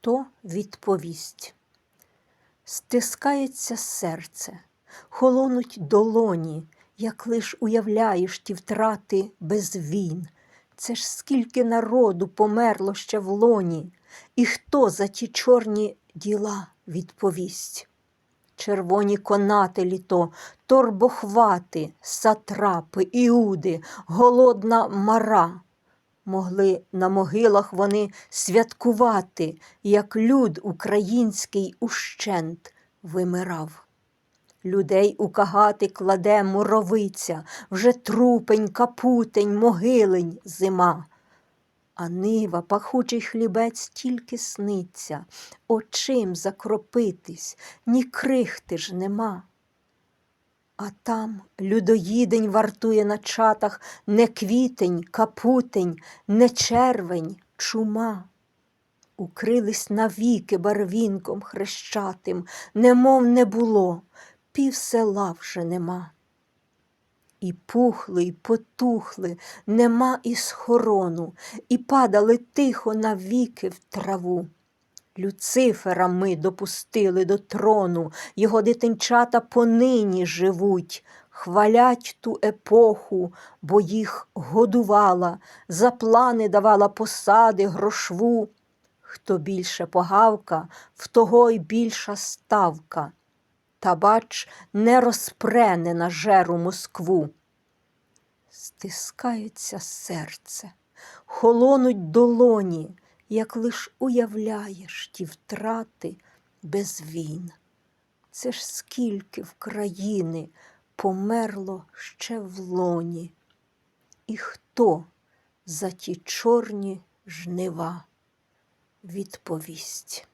хто відповість? Стискається серце, холонуть долоні, як лиш уявляєш ті втрати без війн. Це ж скільки народу померло ще в лоні, і хто за ті чорні діла відповість? Червоні конателі то, торбохвати, сатрапи, іуди, голодна мара. Могли на могилах вони святкувати, як люд український ущент вимирав. Людей у кагати кладе муровиця, вже трупень, капутень, могилень зима. А нива, пахучий хлібець тільки сниться, очим закропитись, ні крихти ж нема. А там людоїдень вартує на чатах не квітень, капутень, не червень, чума. Укрились навіки барвінком хрещатим, немов не було, пів села вже нема. І пухли, і потухли, нема і схорону, і падали тихо навіки в траву. Люцифера ми допустили до трону, його дитинчата понині живуть, хвалять ту епоху, бо їх годувала, за плани давала посади грошву. Хто більше погавка, в того й більша ставка. Та бач, не розпрене на жеру Москву. Стискається серце, холонуть долоні, як лиш уявляєш ті втрати без війн. Це ж скільки в країни померло ще в лоні, і хто за ті чорні жнива відповість?